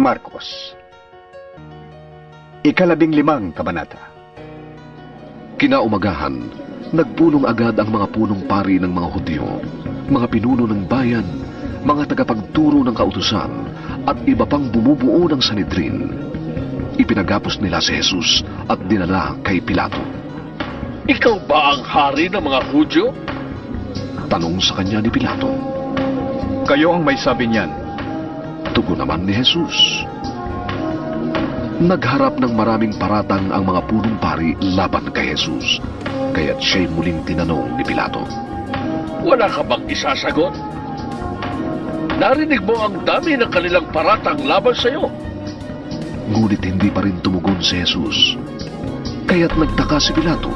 Marcos. Ikalabing limang kabanata. Kinaumagahan, nagpulong agad ang mga punong pari ng mga Hudyo, mga pinuno ng bayan, mga tagapagturo ng kautusan, at iba pang bumubuo ng Sanedrin. Ipinagapos nila si Jesus at dinala kay Pilato. Ikaw ba ang hari ng mga Hudyo? Tanong sa kanya ni Pilato. Kayo ang may sabi niyan. Tugon naman ni Jesus. Nagharap ng maraming paratang ang mga punong pari laban kay Jesus. Kaya't siya'y muling tinanong ni Pilato. Wala ka bang isasagot? Narinig mo ang dami ng kanilang paratang laban sa'yo. Ngunit hindi pa rin tumugon si Jesus. Kaya't nagtaka si Pilato.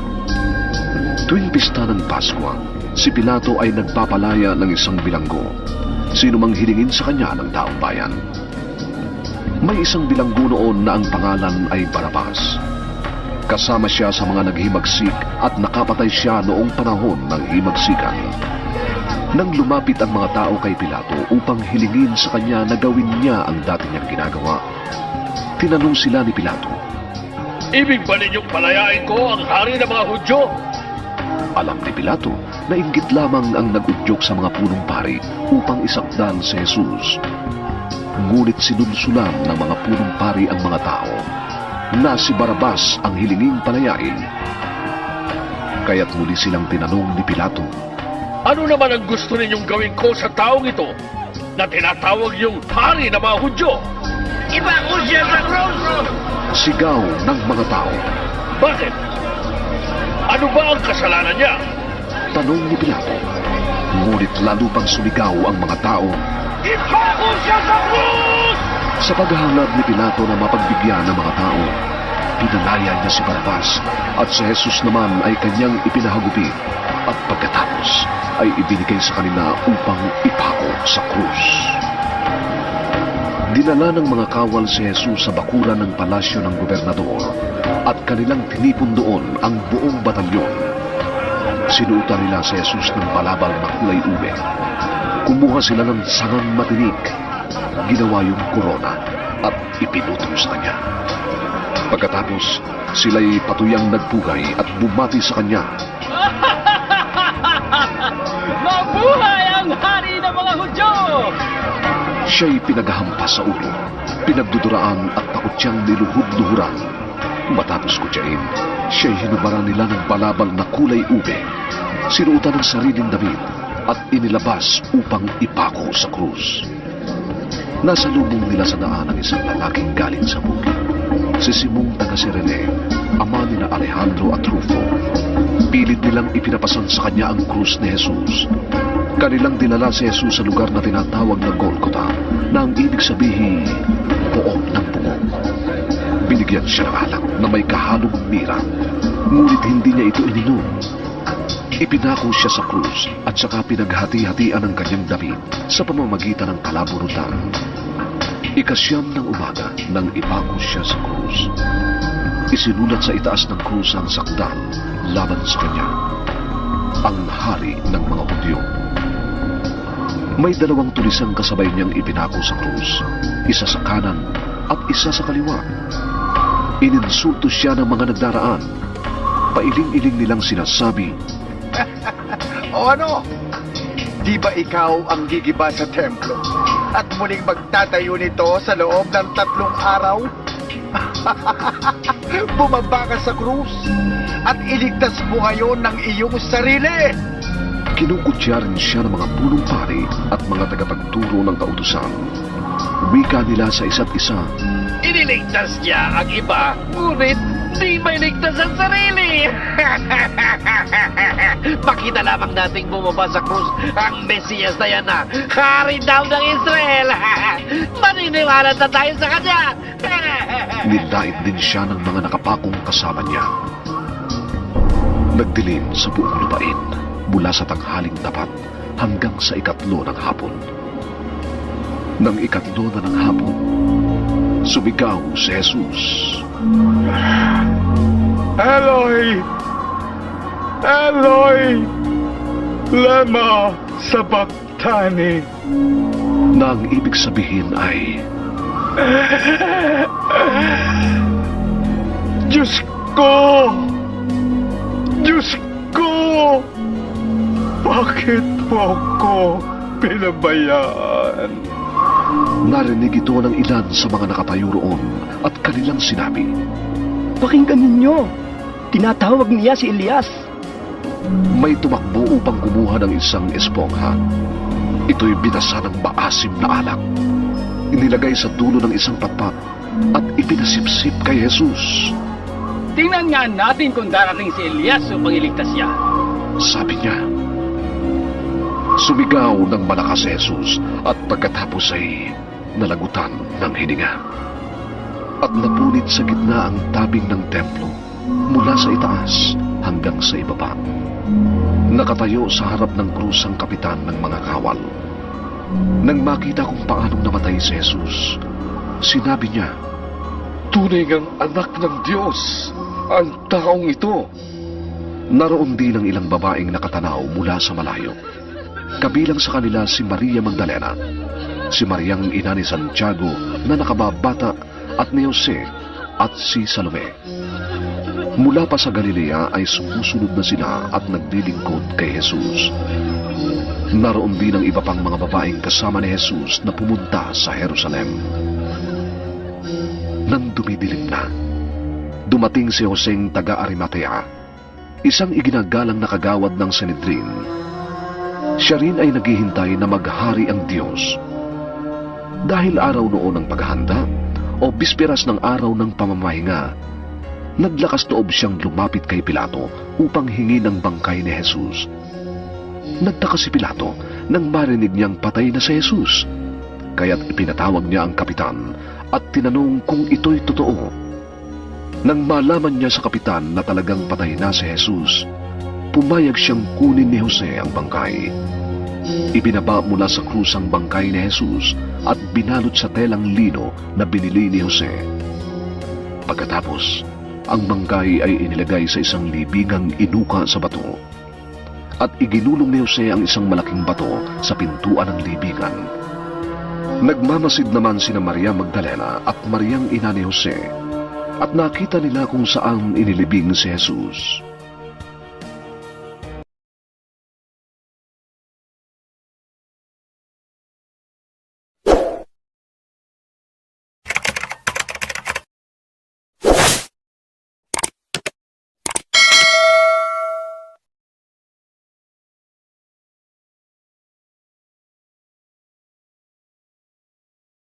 Tuwing pista ng Paskwa, si Pilato ay nagpapalaya ng isang bilanggo. Sino mang hilingin sa kanya ng taong bayan. May isang bilanggo noon na ang pangalan ay Barabas. Kasama siya sa mga naghimagsik at nakapatay siya noong panahon ng himagsikan. Nang lumapit ang mga tao kay Pilato upang hilingin sa kanya na gawin niya ang dati niyang ginagawa, tinanong sila ni Pilato. Ibig ba ninyong palayain ko ang hari ng mga Hudyo? Alam ni Pilato na inggit lamang ang nagudyok sa mga punong pari upang isakdal si Jesus. Ngunit sinulsulan ng mga punong pari ang mga tao na si Barabas ang hilinging palayain. Kaya't muli silang tinanong ni Pilato, Ano naman ang gusto ninyong gawin ko sa taong ito na tinatawag yung hari ng mga Hudyo? Ibangon siya sa cross! sigaw ng mga tao. Bakit? Ano ba ang kasalanan niya? Tanong ni Pilato. Ngunit lalo pang sumigaw ang mga tao Ipako siya sa krus! Sa paghahangad ni Pilato na mapagbigyan ng mga tao, pinalaya niya si Barabas at si Jesus naman ay kanyang ipinahagupit at pagkatapos ay ibinigay sa kanila upang ipako sa krus. Dinala ng mga kawal si Jesus sa bakuran ng palasyo ng gobernador at kanilang tinipon doon ang buong batalyon. Sinuutan nila si Jesus ng balabal na kulay ube. Kumuha sila ng sangang matinik ginawa yung korona at ipinutong sa kanya. Pagkatapos, sila'y patuyang nagpugay at bumati sa kanya. Siya'y pinaghahampas sa ulo, pinagduduraan at takot siyang niluhod-luhuran. Matapos kutsain, siya'y hinubaran nila ng balabal na kulay ube. Sinuutan ng sariling damit at inilabas upang ipako sa krus. Nasa lubong nila sa daan ang isang lalaking galing sa bukid. Si Simong taga Sirene, ama ni na Alejandro at Rufo. Pilit nilang ipinapasan sa kanya ang krus ni Jesus. Kanilang dinala si Jesus sa lugar na tinatawag na Golgotha, na ang ibig sabihin, poong ng bungo. Binigyan siya ng alak na may kahalong mira, ngunit hindi niya ito ininom. Ipinako siya sa krus at saka pinaghati-hatian ang kanyang damit sa pamamagitan ng kalaburutan. Ikasyam ng umaga nang ipako siya sa krus. Isinulat sa itaas ng krus ang sakdal laban sa kanya. Ang hari ng. May dalawang tulisang kasabay niyang ipinako sa krus. Isa sa kanan at isa sa kaliwa. Ininsulto siya ng mga nagdaraan. Pailing-iling nilang sinasabi, O ano? Di ba ikaw ang gigiba sa templo? At muling magtatayo nito sa loob ng tatlong araw? Bumaba ka sa krus at iligtas mo ngayon ng iyong sarili. Kinukutya rin siya ng mga punong pari at mga tagapagturo ng kautusan. Wika nila sa isa't isa, Iniligtas niya ang iba, ngunit di may ligtas ang sarili. Pakita lamang nating bumaba sa krus ang Mesiyas na yan na hari daw ng Israel. Maniniwala na tayo sa kanya. nilait din siya ng mga nakapakong kasama niya. Nagdilim sa buong lupain mula sa tanghaling tapat hanggang sa ikatlo ng hapon. Nang ikatlo na ng hapon, sumigaw si Jesus. Eloy! Eloy! Lema sabachthani. Na ang ibig sabihin ay, Diyos ko! Diyos ko! Bakit mo ko pinabayaan? Narinig ito ng ilan sa mga nakatayo roon at kanilang sinabi, Pakinggan ninyo. Tinatawag niya si Elias. May tumakbo upang kumuha ng isang espongha. Ito'y binasa ng maasim na alak. Inilagay sa dulo ng isang patpat at ipinasipsip kay Jesus. Tingnan nga natin kung darating si Elias upang iligtas siya. Sabi niya. Sumigaw ng malakas Jesus at pagkatapos ay nalagutan ng hininga. At napunit sa gitna ang tabing ng templo mula sa itaas hanggang sa ibaba. Nakatayo sa harap ng krus ang kapitan ng mga kawal. Nang makita kung paanong namatay si Jesus, sinabi niya, Tunay ngang anak ng Diyos ang taong ito. Naroon din ang ilang babaeng nakatanaw mula sa malayo. Kabilang sa kanila si Maria Magdalena, si Mariang ina ni Santiago na nakababata at ni Jose at si Salome. Mula pa sa Galilea ay sumusunod na sila at naglilingkod kay Jesus. Naroon din ang iba pang mga babaeng kasama ni Jesus na pumunta sa Jerusalem. Nang dumidilim na, dumating si Joseng taga Arimatea, isang iginagalang na kagawad ng Sanedrin. Siya rin ay naghihintay na maghari ang Diyos. Dahil araw noon ng paghahanda o bisperas ng araw ng pamamahinga, naglakas loob siyang lumapit kay Pilato upang hingi ng bangkay ni Jesus. Nagtaka si Pilato nang marinig niyang patay na si Jesus. Kaya't ipinatawag niya ang kapitan at tinanong kung ito'y totoo. Nang malaman niya sa kapitan na talagang patay na si Jesus, pumayag siyang kunin ni Jose ang bangkay. Ibinaba mula sa krus ang bangkay ni Jesus at binalot sa telang lino na binili ni Jose. Pagkatapos, ang bangkay ay inilagay sa isang libingang inuka sa bato. At iginulong ni Jose ang isang malaking bato sa pintuan ng libingan. Nagmamasid naman sina Maria Magdalena at Mariang ina ni Jose at nakita nila kung saan inilibing si Jesus.